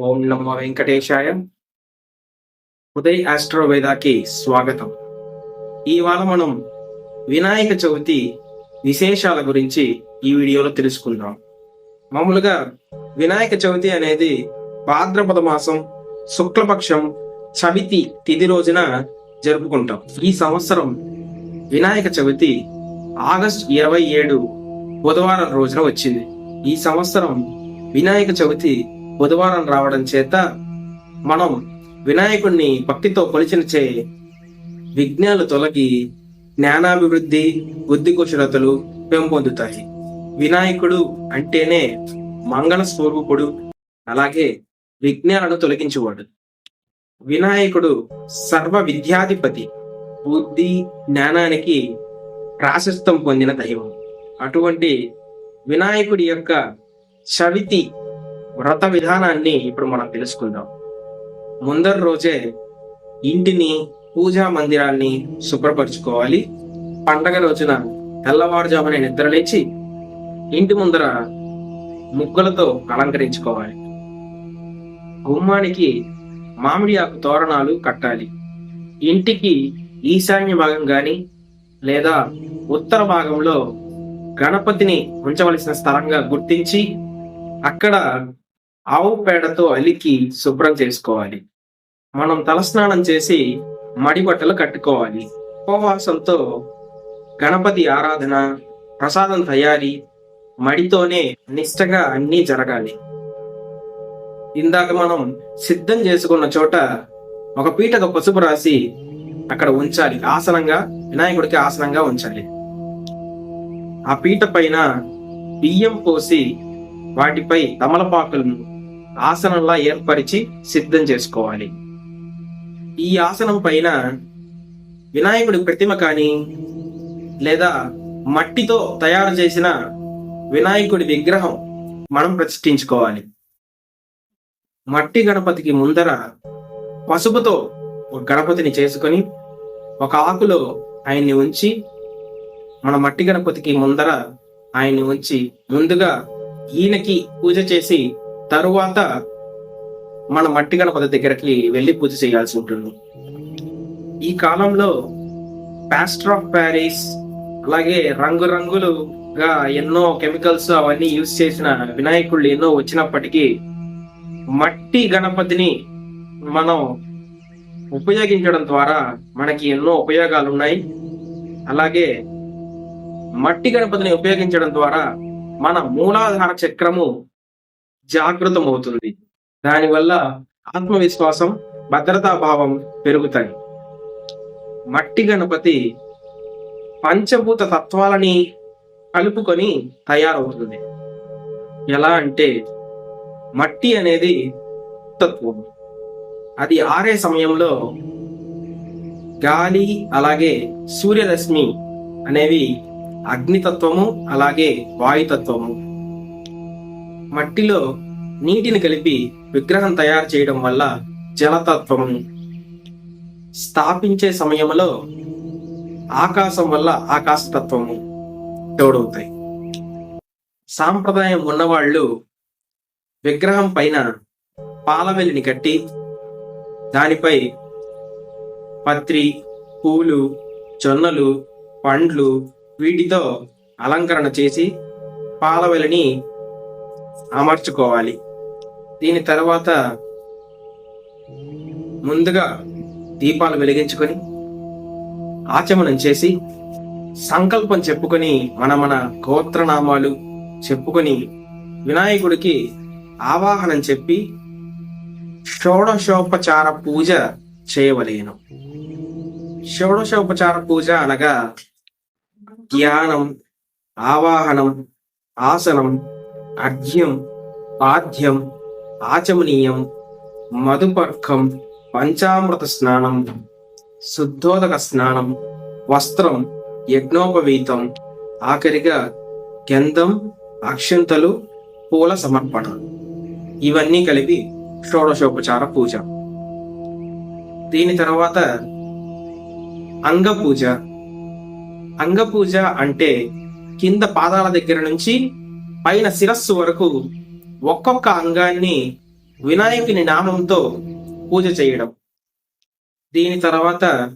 ఓం నమో వెంకటేశాయ. ఉదయ్ ఆస్ట్రోవేదాకి స్వాగతం. ఇవాళ మనం వినాయక చవితి విశేషాల గురించి ఈ వీడియోలో తెలుసుకుందాం. మామూలుగా వినాయక చవితి అనేది భాద్రపద మాసం శుక్లపక్షం చవితి తిథి రోజున జరుపుకుంటాం. ఈ సంవత్సరం వినాయక చవితి ఆగస్ట్ ఇరవై ఏడు బుధవారం రోజున వచ్చింది. ఈ సంవత్సరం వినాయక చవితి బుధవారం రావడం చేత మనం వినాయకుడిని భక్తితో కొలిచినచే విఘ్నాలు తొలగి జ్ఞానాభివృద్ధి బుద్ధి కుశలతలు పెంపొందుతాయి. వినాయకుడు అంటేనే మంగళ స్వరూపుడు అలాగే విఘ్నాలను తొలగించేవాడు. వినాయకుడు సర్వ విద్యాధిపతి బుద్ధి జ్ఞానానికి ప్రాశస్తం పొందిన దైవం. అటువంటి వినాయకుడి యొక్క చవితి వ్రత విధానాన్ని ఇప్పుడు మనం తెలుసుకుందాం. ముందరి రోజే ఇంటిని పూజా మందిరాన్ని శుభ్రపరచుకోవాలి. పండగ రోజున తెల్లవారుజామున నిద్రలేచి ఇంటి ముందర ముగ్గులతో అలంకరించుకోవాలి. గుమ్మానికి మామిడి ఆకు తోరణాలు కట్టాలి. ఇంటికి ఈశాన్య భాగం గాని లేదా ఉత్తర భాగంలో గణపతిని ఉంచవలసిన స్థలంగా గుర్తించి అక్కడ ఆవు పేడతో అలికి శుభ్రం చేసుకోవాలి. మనం తలస్నానం చేసి మడి బట్టలు కట్టుకోవాలి. ఉపవాసంతో గణపతి ఆరాధన ప్రసాదం తయారీ మడితోనే నిష్టగా అన్నీ జరగాలి. ఇందాక మనం సిద్ధం చేసుకున్న చోట ఒక పీటకు పసుపు రాసి అక్కడ ఉంచాలి. ఆసనంగా వినాయకుడికి ఆసనంగా ఉంచాలి. ఆ పీట పైన బియ్యం పోసి వాటిపై తమలపాకులను ఆసనంలా ఏర్పరిచి సిద్ధం చేసుకోవాలి. ఈ ఆసనం పైన వినాయకుడి ప్రతిమ కానీ లేదా మట్టితో తయారు చేసిన వినాయకుడి విగ్రహం మనం ప్రతిష్ఠించుకోవాలి. మట్టి గణపతికి ముందర పసుపుతో ఒక గణపతిని చేసుకొని ఒక ఆకులో ఆయన్ని ఉంచి మన మట్టి గణపతికి ముందర ఆయన్ని ఉంచి ముందుగా ఈయనకి పూజ చేసి తరువాత మన మట్టి గణపతి దగ్గరికి వెళ్ళి పూజ చేయాల్సి ఉంటుంది. ఈ కాలంలో పాస్టర్ ఆఫ్ ప్యారిస్ అలాగే రంగురంగులుగా ఎన్నో కెమికల్స్ అవన్నీ యూజ్ చేసిన వినాయకుళ్ళు ఎన్నో వచ్చినప్పటికీ మట్టి గణపతిని మనం ఉపయోగించడం ద్వారా మనకి ఎన్నో ఉపయోగాలు ఉన్నాయి. అలాగే మట్టి గణపతిని ఉపయోగించడం ద్వారా మన మూలాధార చక్రము జాగృతం అవుతుంది దానివల్ల ఆత్మవిశ్వాసం భద్రతా భావం పెరుగుతాయి. మట్టి గణపతి పంచభూత తత్వాలని కలుపుకొని తయారవుతుంది. ఎలా అంటే మట్టి అనేది తత్వం. అది ఆరే సమయంలో గాలి అలాగే సూర్యరశ్మి అనేవి అగ్నితత్వము అలాగే వాయుతత్వము. మట్టిలో నీటిని కలిపి విగ్రహం తయారు చేయడం వల్ల జలతత్వము స్థాపించే సమయంలో ఆకాశం వల్ల ఆకాశతత్వము తోడవుతాయి. సాంప్రదాయం ఉన్నవాళ్ళు విగ్రహం పైన పాలవెల్లిని కట్టి దానిపై పత్రి పూలు జొన్నలు పండ్లు వీటితో అలంకరణ చేసి పాలవెలిని అమర్చుకోవాలి. దీని తర్వాత ముందుగా దీపాలు వెలిగించుకొని ఆచమనం చేసి సంకల్పం చెప్పుకొని మన మన గోత్రనామాలు చెప్పుకొని వినాయకుడికి ఆవాహనం చెప్పి షోడశోపచార పూజ చేయవలేను. షోడశోపచార పూజ అనగా ధ్యానం ఆవాహనం ఆసనం అర్ఘ్యం పాద్యం ఆచమనీయం మధుపర్కం పంచామృత స్నానం శుద్ధోదక స్నానం వస్త్రం యజ్ఞోపవీతం ఆఖరిగా గంధం అక్షంతలు పూల సమర్పణ. ఇవన్నీ కలిపి షోడశోపచార పూజ. దీని తర్వాత అంగపూజ. అంగపూజ అంటే కింద పాదాల దగ్గర నుంచి పైన శిరస్సు వరకు ఒక్కొక్క అంగాన్ని వినాయకుని నామంతో పూజ చేయడం. దీని తర్వాత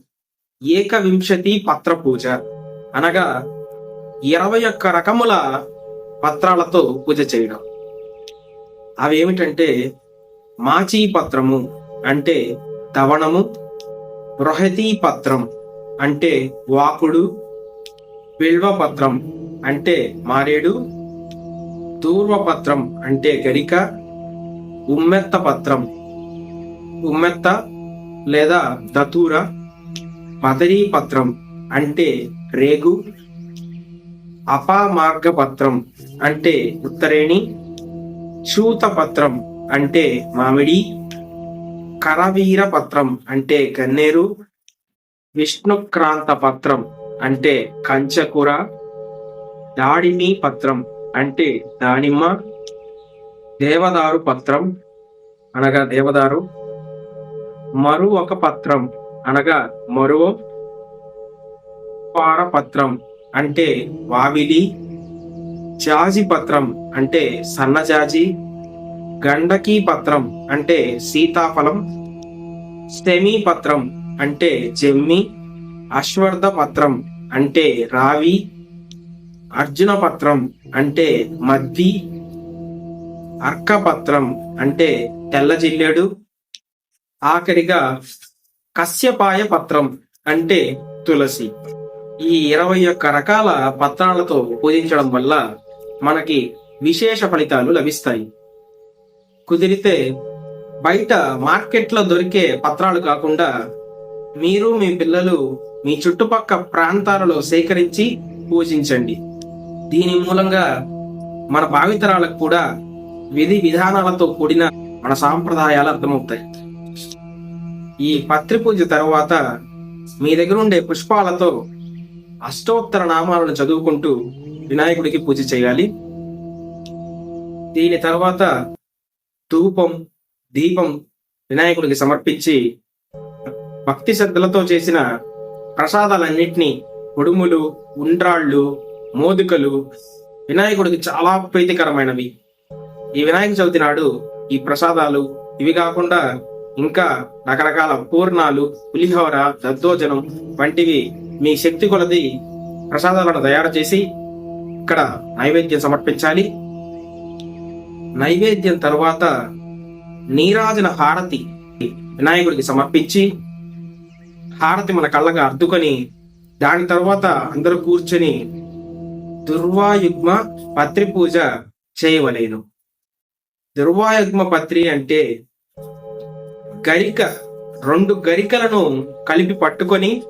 ఏకవింశతి పత్ర పూజ. అనగా ఇరవై ఒక్క రకముల పత్రాలతో పూజ చేయడం. అవేమిటంటే మాచీ పత్రము అంటే దవణము బృహతీ పత్రం అంటే వాకుడు బిల్వపత్రం అంటే మారేడు తూర్వపత్రం అంటే గరిక ఉమ్మెత్త పత్రం. ఉమ్మెత్త లేదా దతూర పదరీ పత్రం అంటే రేగు అపామార్గ పత్రం అంటే ఉత్తరేణి చూత పత్రం అంటే మామిడి కరవీర పత్రం అంటే గన్నేరు విష్ణుక్రాంత పత్రం అంటే కంచకూర దాడిమి పత్రం. అంటే దానిమ్మ దేవదారు పత్రం అనగా దేవదారు మరు ఒక పత్రం అనగా మరో పత్రం అంటే వావిలి జాజి పత్రం అంటే సన్నజాజి గండకీ పత్రం అంటే సీతాఫలం స్టెమీ పత్రం అంటే జమ్మి అశ్వర్ధ పత్రం అంటే రావి అర్జున పత్రం అంటే మద్ది అర్కపత్రం అంటే తెల్ల జిల్లేడు ఆఖరిగా కశ్యపాయ పత్రం అంటే తులసి. ఈ ఇరవై ఒక్క రకాల పత్రాలతో పూజించడం వల్ల మనకి విశేష ఫలితాలు లభిస్తాయి. కుదిరితే బయట మార్కెట్లో దొరికే పత్రాలు కాకుండా మీరు మీ పిల్లలు మీ చుట్టుపక్క ప్రాంతాలలో సేకరించి పూజించండి. దీని మూలంగా మన భావితరాలకు కూడా విధి విధానాలతో కూడిన మన సాంప్రదాయాలు అర్థమవుతాయి. ఈ పత్రి పూజ తర్వాత మీ దగ్గర ఉండే పుష్పాలతో అష్టోత్తర నామాలను చదువుకుంటూ వినాయకుడికి పూజ చేయాలి. దీని తర్వాత ధూపం దీపం వినాయకుడికి సమర్పించి భక్తి శ్రద్ధలతో చేసిన ప్రసాదాలన్నింటినీ ఉడుములు ఉండ్రాళ్ళు మోదుకలు వినాయకుడికి చాలా ప్రీతికరమైనవి. ఈ వినాయక చవితి నాడు ఈ ప్రసాదాలు ఇవి కాకుండా ఇంకా రకరకాల పూర్ణాలు పులిహోర దద్దోజనం వంటివి మీ శక్తి కొలది ప్రసాదాలను తయారు చేసి ఇక్కడ నైవేద్యం సమర్పించాలి. నైవేద్యం తర్వాత నీరాజన హారతి వినాయకుడికి సమర్పించి హారతి మన కళ్ళగా అద్దుకొని దాని తర్వాత అందరూ కూర్చొని దుర్వాయుగ్మ పత్రి పూజ చేయవలేను. దుర్వాయుగ్మ పత్రి అంటే గరిక రెండు గరికలను కలిపి పట్టుకొని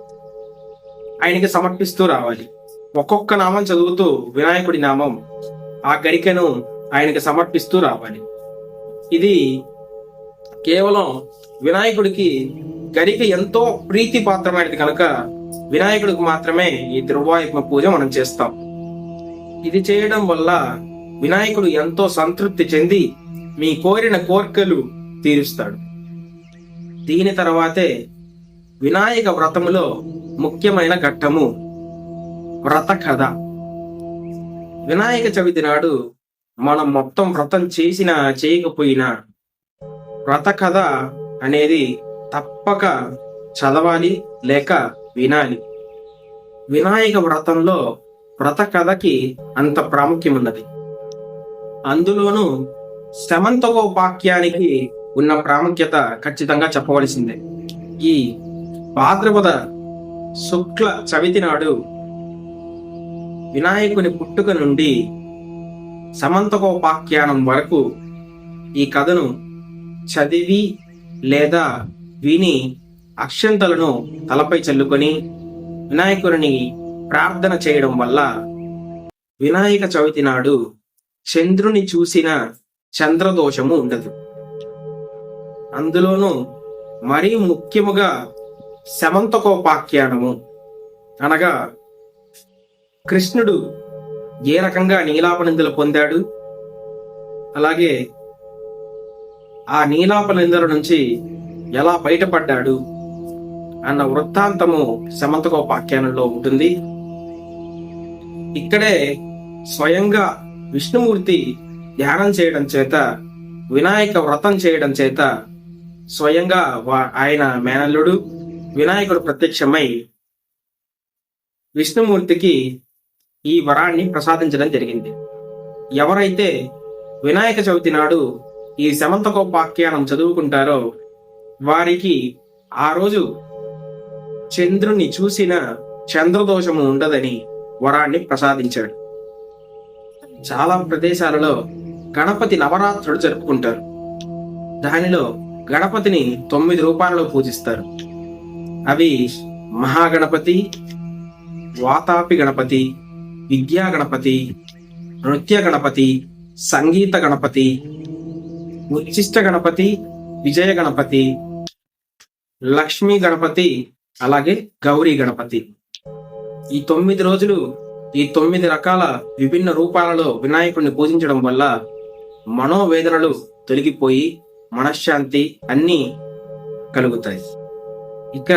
ఆయనకి సమర్పిస్తూ రావాలి. ఒక్కొక్క నామం చదువుతూ వినాయకుడి నామం ఆ గరికను ఆయనకి సమర్పిస్తూ రావాలి. ఇది కేవలం వినాయకుడికి గరిక ఎంతో ప్రీతి పాత్రమైనది కనుక వినాయకుడికి మాత్రమే ఈ దుర్వాయుగ్మ పూజ మనం చేస్తాం. ఇది చేయడం వల్ల వినాయకుడు ఎంతో సంతృప్తి చెంది మీ కోరిన కోర్కెలు తీరుస్తాడు. దీని తర్వాతే వినాయక వ్రతములో ముఖ్యమైన ఘట్టము వ్రత కథ వినాయక చవితి నాడు మనం మొత్తం వ్రతం చేసినా చేయకపోయినా వ్రత కథ అనేది తప్పక చదవాలి లేక వినాలి. వినాయక వ్రతంలో వ్రత కథకి అంత ప్రాముఖ్యం ఉన్నది అందులోనూ శమంతకోపాఖ్యానికి ఉన్న ప్రాముఖ్యత ఖచ్చితంగా చెప్పవలసిందే. ఈ భాద్రపద శుక్ల చవితి నాడు వినాయకుని పుట్టుక నుండి సమంతకోపాఖ్యానం వరకు ఈ కథను చదివి లేదా విని అక్షంతలను తలపై చల్లుకొని వినాయకుడిని ప్రార్థన చేయడం వల్ల వినాయక చవితి నాడు చంద్రుని చూసిన చంద్రదోషము ఉండదు. అందులోనూ మరీ ముఖ్యముగా శమంతకోపాఖ్యానము అనగా కృష్ణుడు ఏ రకంగా నీలాపనిందలు పొందాడు? అలాగే ఆ నీలాపనిందల నుంచి ఎలా బయటపడ్డాడు? అన్న వృత్తాంతము శమంతకోపాఖ్యానంలో ఉంటుంది. ఇక్కడే స్వయంగా విష్ణుమూర్తి ధ్యానం చేయడం చేత వినాయక వ్రతం చేయడం చేత స్వయంగా వా- ఆయన మేనల్లుడు వినాయకుడు ప్రత్యక్షమై విష్ణుమూర్తికి ఈ వరాన్ని ప్రసాదించడం జరిగింది. ఎవరైతే వినాయక చవితి నాడు ఈ శమంతకోపాఖ్యానం చదువుకుంటారో వారికి ఆ రోజు చంద్రుని చూసిన చంద్రదోషము ఉండదని వరాన్ని ప్రసాదించాడు. చాలా ప్రదేశాలలో గణపతి నవరాత్రులు జరుపుకుంటారు. దానిలో గణపతిని తొమ్మిది రూపాలలో పూజిస్తారు. అవి మహాగణపతి వాతాపి గణపతి విద్యా గణపతి నృత్య గణపతి సంగీత గణపతి ఉచ్చిష్ట గణపతి విజయ గణపతి లక్ష్మీ గణపతి అలాగే గౌరీ గణపతి. ఈ తొమ్మిది రోజులు ఈ తొమ్మిది రకాల విభిన్న రూపాలలో వినాయకుడిని పూజించడం వల్ల మనోవేదనలు తొలగిపోయి మనశ్శాంతి అన్నీ కలుగుతాయి. ఇక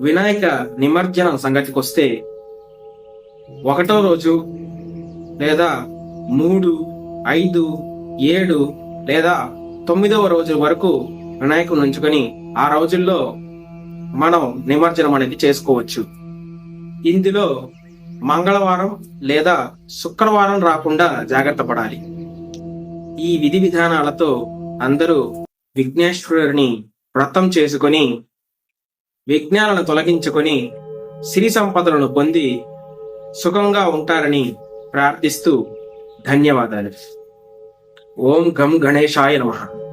వినాయక నిమజ్జనం సంగతికి వస్తే ఒకటో రోజు లేదా మూడు ఐదు ఏడు లేదా తొమ్మిదవ రోజు వరకు వినాయకుని ఉంచుకొని ఆ రోజుల్లో మనం నిమజ్జనం అనేది చేసుకోవచ్చు. ఇందులో మంగళవారం లేదా శుక్రవారం రాకుండా జాగ్రత్త పడాలి. ఈ విధి విధానాలతో అందరూ విఘ్నేశ్వరుని వ్రతం చేసుకొని విఘ్నాలను తొలగించుకొని సిరి సంపదలను పొంది సుఖంగా ఉంటారని ప్రార్థిస్తూ ధన్యవాదాలు. ఓం గం గణేశాయ నమః.